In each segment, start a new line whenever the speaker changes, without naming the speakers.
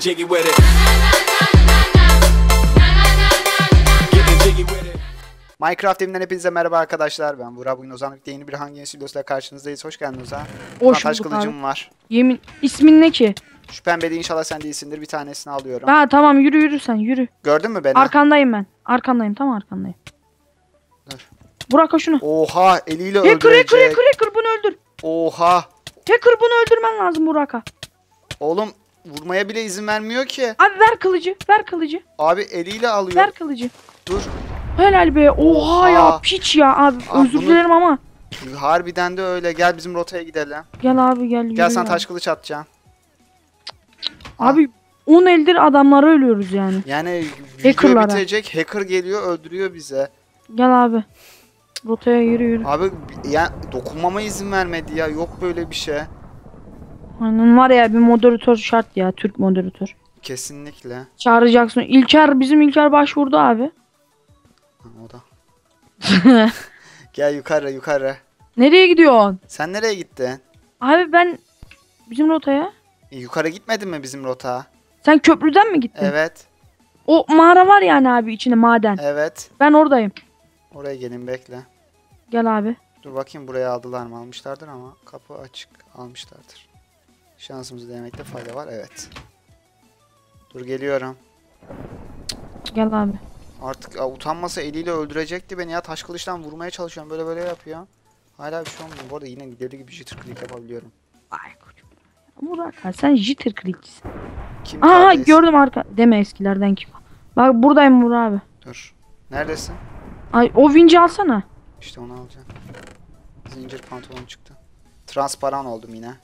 Jiggy with it.
Minecraft evinden hepinize merhaba arkadaşlar. Ben Burak. Bugün Ozan Birlikte yeni bir Hangi Yeni videosuyla karşınızdayız. Hoş geldin Ozan.
Hoş
Taş
bulduk
kılıcım
abi.
var.
Yemin ismin ne ki?
Şu pembe de inşallah sen değilsindir. Bir tanesini alıyorum.
Ha tamam yürü yürü sen yürü.
Gördün mü beni?
Arkandayım ben. Arkandayım tam arkandayım.
Dur.
Burak şunu.
Oha eliyle
Hacker
öldürecek.
hacker hacker hacker bunu öldür.
Oha.
Hacker bunu öldürmen lazım Burak'a.
Oğlum vurmaya bile izin vermiyor ki.
Abi ver kılıcı ver kılıcı
Abi eliyle alıyor.
ver kılıcı.
Dur.
Helal be oha,
Oha.
ya piç ya abi
Abi
özür
bunu-
dilerim ama.
Harbiden de öyle. Gel bizim rotaya gidelim.
Gel abi gel
Gel
ya.
taş kılıç atacağım.
Abi 10 eldir adamlara ölüyoruz yani.
Yani video bitecek. Hacker geliyor öldürüyor bize.
Gel abi. Rotaya yürü yürü.
Abi ya dokunmama izin vermedi ya. Yok böyle bir şey.
Aynen var ya bir moderatör şart ya Türk moderatör.
Kesinlikle.
Çağıracaksın. İlker bizim İlker başvurdu abi.
Ha, o da. Gel yukarı yukarı.
Nereye gidiyorsun?
Sen nereye gittin?
Abi ben bizim rotaya.
E, yukarı gitmedin mi bizim rota?
Sen köprüden mi gittin?
Evet.
O mağara var yani abi içinde maden.
Evet.
Ben oradayım.
Oraya gelin bekle.
Gel abi.
Dur bakayım buraya aldılar mı? Almışlardır ama kapı açık. Almışlardır. Şansımızı denemekte fayda var. Evet. Dur geliyorum.
Gel abi.
Artık aa, utanmasa eliyle öldürecekti beni ya. Taş kılıçtan vurmaya çalışıyorum. Böyle böyle yapıyor. Hala bir şey olmuyor. Bu arada yine deli gibi jitter click yapabiliyorum.
Ay koçum. Burak ha, sen jitter clickçisin.
Kim
Aha
kardeş?
gördüm arka. Deme eskilerden kim. Bak buradayım Burak abi.
Dur. Neredesin?
Ay o vinci alsana.
İşte onu alacağım. Zincir pantolon çıktı. Transparan oldum yine.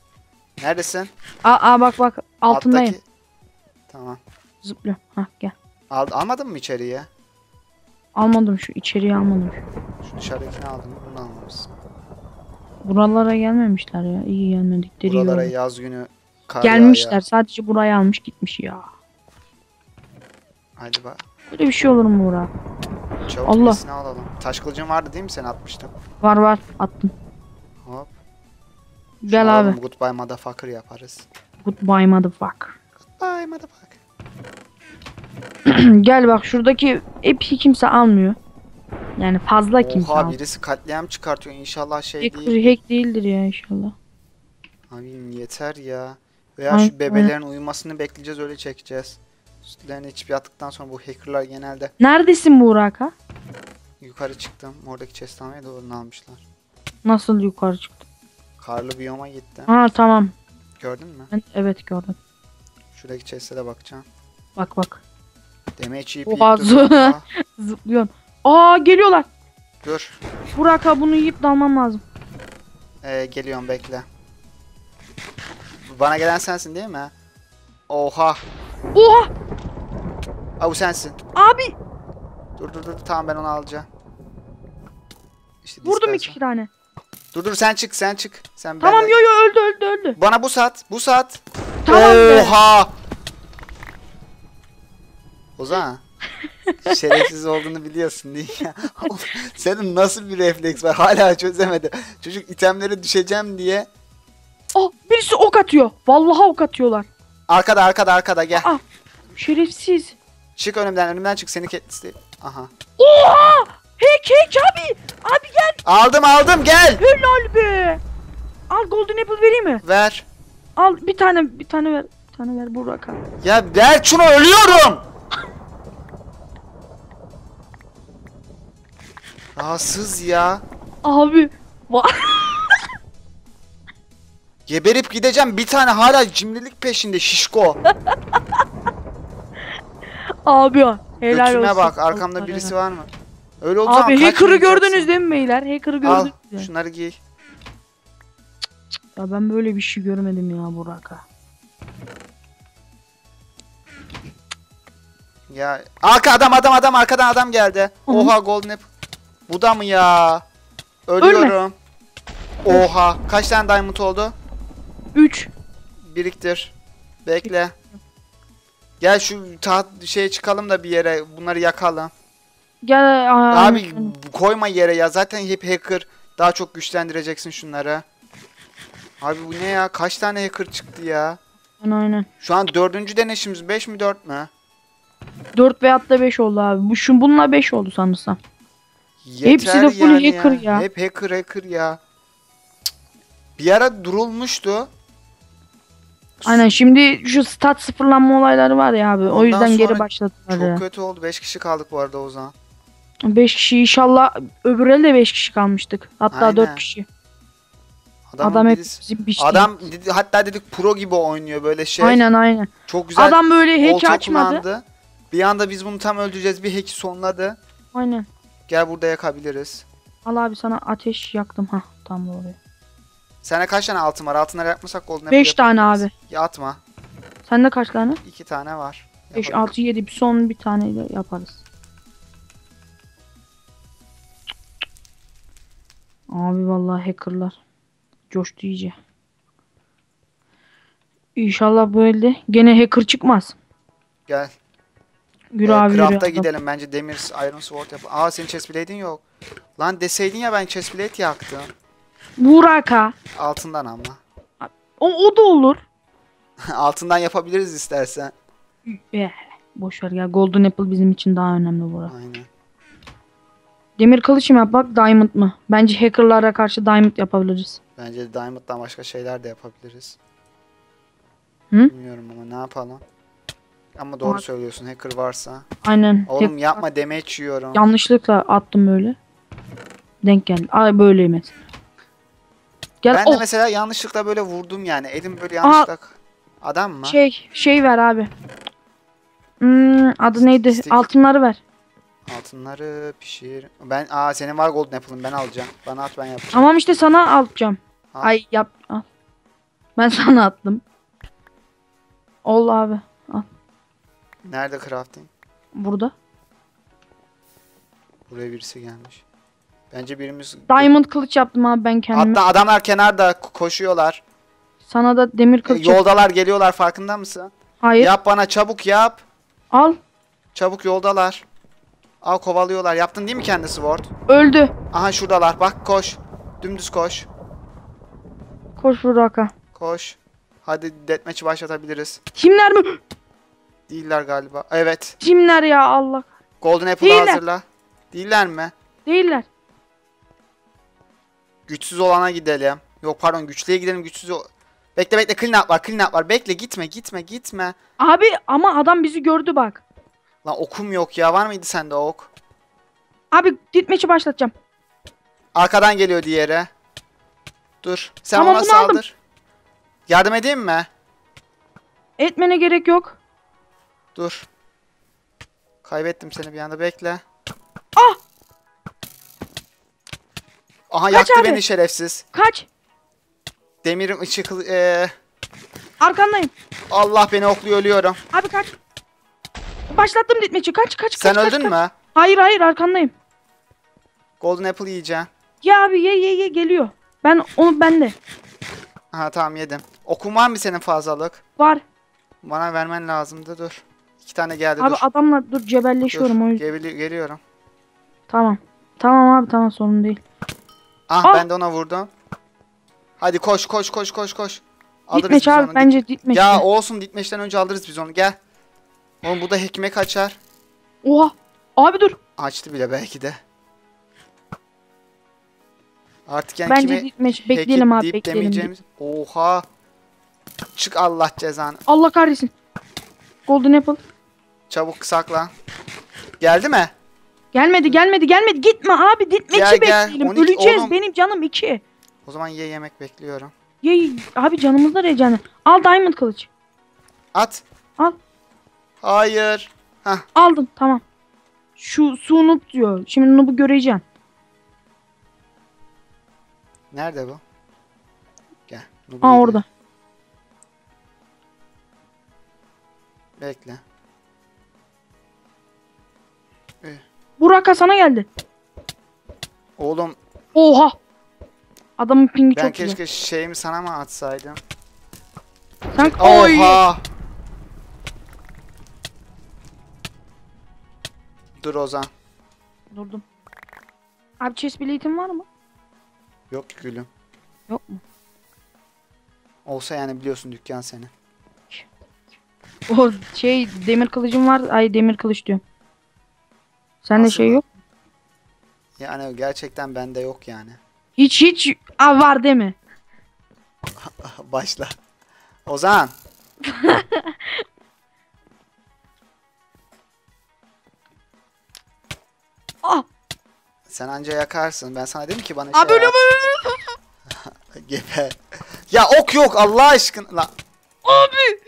Neredesin?
Aa, aa bak bak altındayım.
Alttaki- Tamam.
Zıplıyorum. Hah gel.
Al, almadın mı içeriye?
Almadım şu içeriye almadım.
Şu dışarıdakini aldın mı? Bunu almamışsın.
Buralara gelmemişler ya. İyi gelmedikleri
Buralara
oldu.
yaz günü kar
Gelmişler.
yağıyor.
Sadece buraya almış gitmiş ya.
Hadi bak.
Böyle bir şey olur mu Burak?
Çabuk
Allah.
alalım. Taş kılıcın vardı değil mi sen atmıştım?
Var var attım. Gel abi.
Goodbye motherfucker yaparız.
Goodbye motherfucker.
Goodbye motherfucker.
Gel bak şuradaki epi kimse almıyor. Yani fazla kimse
Oha
almıyor.
birisi katliam çıkartıyor. İnşallah şey
Hacker,
değil.
hack değildir ya inşallah.
Abi yeter ya. Veya
Aynen.
şu bebelerin uyumasını bekleyeceğiz öyle çekeceğiz. Sütlerini içip yattıktan sonra bu hackerlar genelde
Neredesin Burak ha?
yukarı çıktım. Oradaki chest doğru almışlar.
Nasıl yukarı çıktın?
Karlı biyoma gitti.
Ha tamam.
Gördün mü?
Ben evet gördüm.
Şuradaki chest'e de bakacağım.
Bak bak.
Damage yiyip
Oha,
yiyip
Zıplıyorsun. Aa geliyorlar.
Dur.
Burak ha bunu yiyip dalmam lazım.
Ee, geliyorum bekle. Bana gelen sensin değil mi? Oha.
Oha
Aa bu sensin.
abi
Dur dur dur tamam ben onu alacağım. İşte
vurdum iki tane.
Dur dur sen çık sen çık. Sen
Tamam
benle-
yo yo öldü öldü öldü.
Bana bu saat bu saat.
Tamam.
Oha. Ozan. Şerefsiz olduğunu biliyorsun değil mi? Senin nasıl bir refleks var hala çözemedim. Çocuk itemlere düşeceğim diye.
Oh birisi ok atıyor. Vallahi ok atıyorlar.
Arkada arkada arkada gel.
Aa şerefsiz.
Çık önümden önümden çık seni ketli. Aha.
Oha! Hack hack abi. Abi gel.
Aldım aldım gel.
Helal be. Al golden apple vereyim mi?
Ver.
Al bir tane bir tane ver. Bir tane ver Burak abi.
Ya ver şunu ölüyorum. Rahatsız ya.
Abi.
Geberip gideceğim bir tane hala cimrilik peşinde şişko.
abi helal
Götüme
olsun.
bak arkamda birisi
helal.
var mı? Öyle zaman
Abi hacker'ı gördünüz değil mi beyler? Hacker'ı
Al
gördünüz. ya.
şunları giy.
Ya ben böyle bir şey görmedim ya Burak ha.
Ya arka adam adam adam arkadan adam geldi. Oha golden apple. Bu da mı ya? Ölüyorum. Oha kaç tane diamond oldu?
3.
Biriktir. Bekle. Gel şu taht şeye çıkalım da bir yere bunları yakalım.
Gel aa,
Abi koyma yere ya zaten hep hacker. Daha çok güçlendireceksin şunları. Abi bu ne ya? Kaç tane hacker çıktı ya?
Aynen aynen.
Şu an dördüncü deneyişimiz 5 mi 4 mü?
4 veyahut da 5 oldu abi. Bu şu bununla 5 oldu sanırsam. Hepsi de
Yeter
full hacker ya.
Hep hacker hacker ya. Bir ara durulmuştu.
Aynen şimdi şu stat sıfırlanma olayları var ya abi. o
Ondan
yüzden geri başladılar.
Çok
ya.
kötü oldu. 5 kişi kaldık bu arada o zaman.
5 kişi inşallah öbür elde 5 kişi kalmıştık. Hatta
Aynen.
4 kişi.
Adamın
Adam hep
birisi-
bizim biçti.
Adam dedi, hatta dedik pro gibi oynuyor böyle şey.
Aynen aynen.
Çok güzel
Adam böyle hack
olta
açmadı.
kullandı. Bir anda biz bunu tam öldüreceğiz. Bir hack'i sonladı.
Aynen.
Gel burada yakabiliriz.
Al abi sana ateş yaktım. ha tam oraya.
Sende kaç tane altın var? Altınları yapmasak golden
5
apple
tane abi.
Ya atma.
Sende kaç tane?
2 tane var.
5,
Yapalım.
6, 7 bir son bir taneyle yaparız. Abi vallahi hackerlar. Coştu iyice. İnşallah bu elde gene hacker çıkmaz.
Gel.
Yürü
Ee,
abi.
Craft'a gidelim bence demir iron sword yap. Aa senin chest plate'in yok. Lan deseydin ya ben chest plate yaktım.
Buraka.
Altından ama.
O, o da olur.
Altından yapabiliriz istersen.
Eh, boş ver ya. Golden Apple bizim için daha önemli Burak.
Aynen.
Demir kılıç mı yapmak, diamond mı? Bence hackerlara karşı diamond yapabiliriz.
Bence de Diamond'dan başka şeyler de yapabiliriz.
Hı?
Bilmiyorum ama ne yapalım. Ama doğru
Bak.
söylüyorsun hacker varsa.
Aynen.
Oğlum
Hack-
yapma damage yiyorum.
Yanlışlıkla attım böyle. Denk geldi. Ay böyle mesela. Gel
ben de
oh,
mesela yanlışlıkla böyle vurdum yani. Elim böyle yanlışlıkla... Adam mı?
şey şey ver abi. Hmm, adı neydi?
Stick.
Altınları ver.
Altınları pişir. Ben aa senin var golden apple'ın ben alacağım. Bana at ben yapacağım.
Tamam işte sana alacağım.
Al.
Ay yap al. Ben sana attım. Ol abi.
Nerede crafting?
Burada.
Buraya birisi gelmiş. Bence birimiz...
Diamond kılıç yaptım abi ben kendime.
Hatta adamlar kenarda ko- koşuyorlar.
Sana da demir
E,
kılıç yap-
yoldalar geliyorlar farkında mısın?
Hayır.
Yap bana çabuk yap.
Al.
Çabuk yoldalar. Al kovalıyorlar. Yaptın değil mi kendi sword?
Öldü.
Aha şuradalar. Bak koş. Dümdüz koş.
Koş Burak'a.
Koş. Hadi deathmatch'i başlatabiliriz.
Kimler mi?
Değiller galiba. Evet.
Kimler ya Allah.
Golden Apple'ı
Değiller.
hazırla. Değiller mi?
Değiller.
Güçsüz olana gidelim. Yok pardon güçlüye gidelim güçsüz. Bekle bekle clean up var clean up var. Bekle gitme gitme gitme.
Abi ama adam bizi gördü bak.
Lan okum yok ya. Var mıydı sende ok?
Abi ditmeçi başlatacağım.
Arkadan geliyor diğeri. Dur. Sen
Tamam,
ona
bunu aldım.
saldır. Yardım edeyim mi?
Etmene gerek yok.
Dur. Kaybettim seni bir anda bekle.
Ah!
Aha yaktı
abi?
beni şerefsiz.
Kaç.
Demirim ışık eee,
Arkandayım.
Allah beni okluyor ölüyorum.
Abi kaç. Başlattım ditmeçi. Kaç kaç
Sen
kaç. kaç,
öldün
kaç.
mü?
Hayır hayır arkandayım.
Golden Apple yiyeceğim.
Ya abi ye ye ye geliyor. Ben onu bende.
Aha tamam yedim. Okun var mı senin fazlalık?
Var.
Bana vermen lazımdı dur. İki tane geldi
Abi
dur.
adamla dur
Dur,
cebelleşiyorum o yüzden.
geveli- geliyorum.
Tamam. Tamam abi tamam sorun değil.
Ah
Ah!
ben de ona vurdum. Hadi koş koş koş koş koş. Alırız
Ditmeç abi
onu.
bence ditmeç.
Ya olsun ditmeçten önce alırız biz onu gel. Oğlum bu da hekime kaçar.
Oha. Abi dur.
Açtı bile belki de. Artık yani
bence ditmeç. Bekleyelim abi
deyip
bekleyelim.
demeyeceğimiz- Oha. Çık Allah cezanı.
Allah kahretsin. Golden Apple.
Çabuk saklan. Geldi mi?
Gelmedi gelmedi gelmedi. Gitme abi ditmeçi
Gel,
bekleyelim.
12
Öleceğiz.
oğlum.
Benim canım 2.
O zaman ye yemek bekliyorum.
Ye, ye. abi canımızda ya canı. Al diamond kılıç.
At.
Al.
Hayır. Hah.
Aldım tamam. Şu su noob diyor. Şimdi noob'u göreceğim.
Nerede bu? Gel.
Aa orada.
Bekle.
Burak sana geldi.
Oğlum
Oha. Adamın pingi
ben
çok güzel.
keşke şeyimi sana mı atsaydım?
Sen Oy.
Dur Ozan.
Durdum. Abi chest biletin var mı?
Yok gülüm.
Yok mu?
Olsa yani biliyorsun dükkan senin.
O şey demir kılıcım var. Ay demir kılıç diyorum. Sende
Nasıl
şey yok.
Yani gerçekten bende yok yani.
Hiç hiç Aa, var değil mi?
Başla. Ozan. Sen anca yakarsın. Ben sana dedim ki bana şey
Abi öyle
yap. Geber. Ya ok yok Allah aşkına. Lan.
Abi.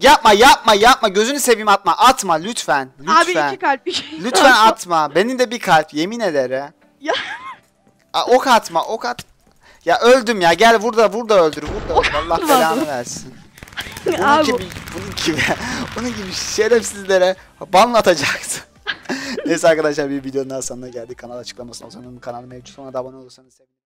Yapma yapma yapma. Gözünü seveyim atma. Atma lütfen.
Abi
Lütfen.
iki kalp. iki
Lütfen atma. Benim de bir kalp yemin ederim.
Ya.
Aa, ok atma ok at. Ya öldüm ya gel burada burada öldür burada öldür. Allah belanı
abi.
versin. Bunun
Abi.
gibi, bunun gibi, bunun gibi şerefsizlere banlatacaksın. Neyse arkadaşlar bir videonun daha sonuna geldik. Kanal açıklamasına Ozan'ın kanalı mevcut. Ona da abone olursanız sevinirim.